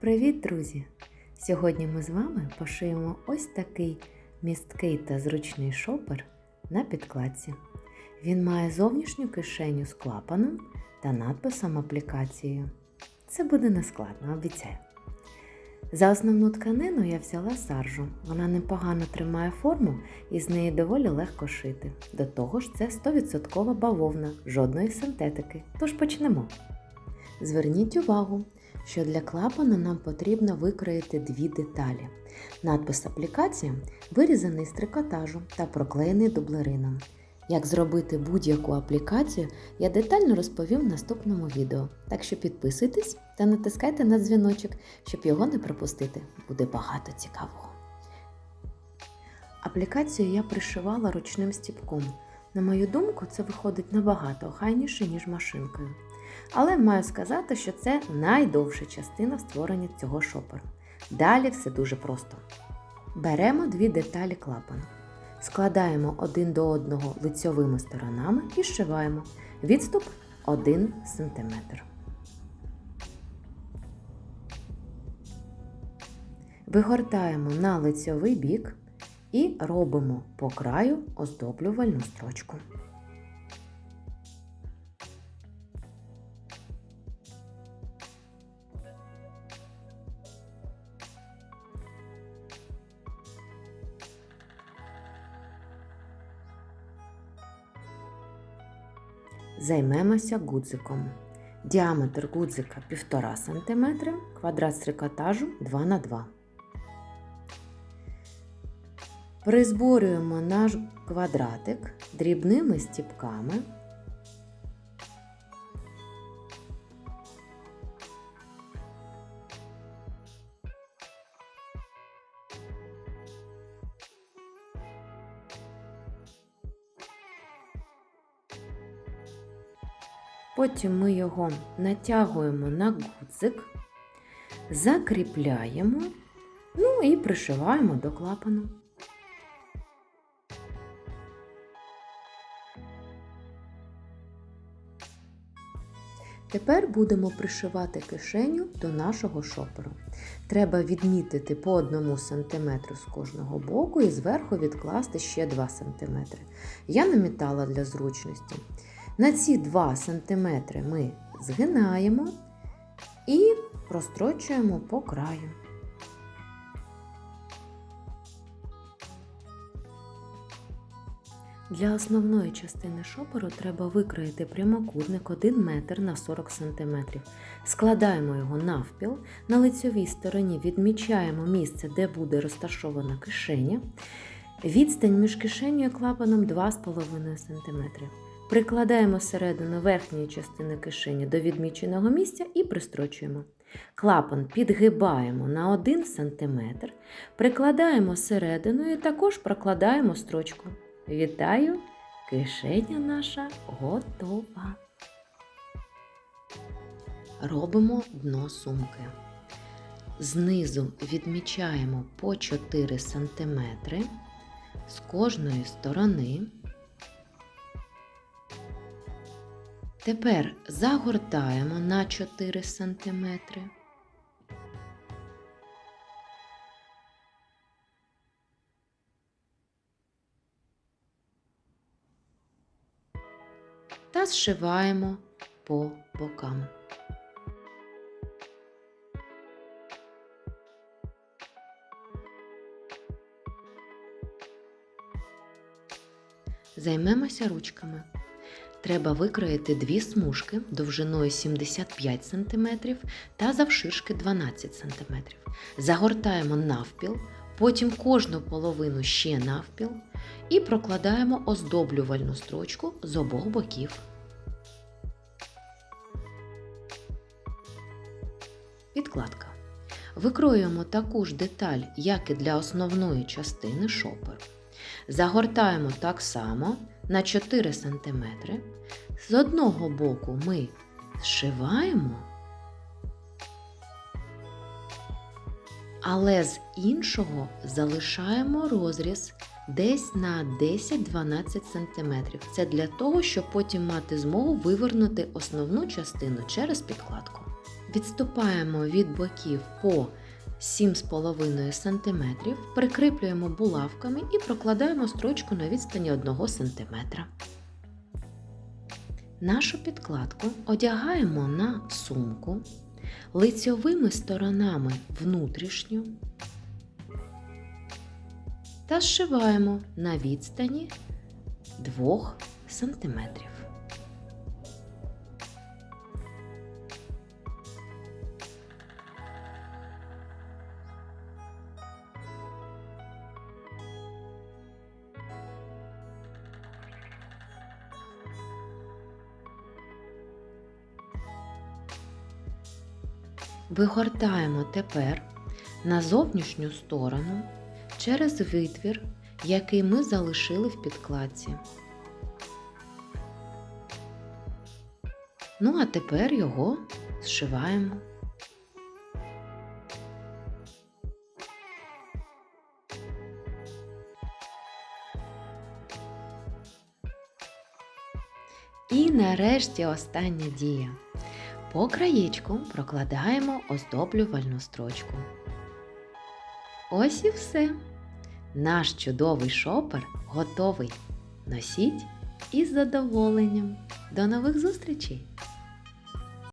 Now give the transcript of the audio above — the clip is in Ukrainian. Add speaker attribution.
Speaker 1: Привіт, друзі! Сьогодні ми з вами пошиємо ось такий місткий та зручний шопер на підкладці. Він має зовнішню кишеню з клапаном та надписом аплікацією. Це буде нескладно, обіцяю. За основну тканину я взяла саржу. Вона непогано тримає форму і з неї доволі легко шити. До того ж, це 100% бавовна, жодної синтетики. Тож почнемо. Зверніть увагу, що для клапана нам потрібно викроїти дві деталі. Надпис аплікація вирізаний з трикотажу та проклеєний дублерином. Як зробити будь-яку аплікацію, я детально розповім в наступному відео. Так що підписуйтесь та натискайте на дзвіночок, щоб його не пропустити. Буде багато цікавого. Аплікацію я пришивала ручним стіпком. На мою думку, це виходить набагато охайніше, ніж машинкою. Але маю сказати, що це найдовша частина в створенні цього шоперу. Далі все дуже просто. Беремо дві деталі клапану. Складаємо один до одного лицьовими сторонами і зшиваємо. Відступ 1 см. Вигортаємо на лицьовий бік і робимо по краю оздоблювальну строчку. Займемося гудзиком. Діаметр гудзика 1,5 см, квадрат стрикотажу трикотажу 2х2. Призборюємо наш квадратик дрібними стіпками. Потім ми його натягуємо на гудзик, закріпляємо, ну і пришиваємо до клапану. Тепер будемо пришивати кишеню до нашого шоперу. Треба відмітити по 1 см з кожного боку і зверху відкласти ще 2 см. Я намітала для зручності. На ці 2 см ми згинаємо і прострочуємо по краю. Для основної частини шоперу треба викроїти прямокутник 1 метр на 40 см. Складаємо його навпіл, на лицьовій стороні відмічаємо місце, де буде розташована кишеня. Відстань між кишенею і клапаном 2,5 см. Прикладаємо середину верхньої частини кишені до відміченого місця і пристрочуємо. Клапан підгибаємо на 1 см, прикладаємо середину і також прокладаємо строчку. Вітаю! Кишеня наша готова. Робимо дно сумки. Знизу відмічаємо по 4 см з кожної сторони. Тепер загортаємо на 4 см. Та зшиваємо по бокам. Займемося ручками. Треба викроїти дві смужки довжиною 75 см та завширшки 12 см. Загортаємо навпіл, потім кожну половину ще навпіл і прокладаємо оздоблювальну строчку з обох боків. Підкладка. Викроюємо таку ж деталь, як і для основної частини шоперу. Загортаємо так само на 4 см. З одного боку ми зшиваємо, але з іншого залишаємо розріз десь на 10-12 см. Це для того, щоб потім мати змогу вивернути основну частину через підкладку. Відступаємо від боків по 7,5 см, прикріплюємо булавками і прокладаємо строчку на відстані 1 см. Нашу підкладку одягаємо на сумку лицьовими сторонами внутрішню та зшиваємо на відстані 2 см. Вигортаємо тепер на зовнішню сторону через витвір, який ми залишили в підкладці. Ну, а тепер його зшиваємо. І нарешті остання дія. По краєчку прокладаємо оздоблювальну строчку. Ось і все. Наш чудовий шопер готовий. Носіть із задоволенням. До нових зустрічей!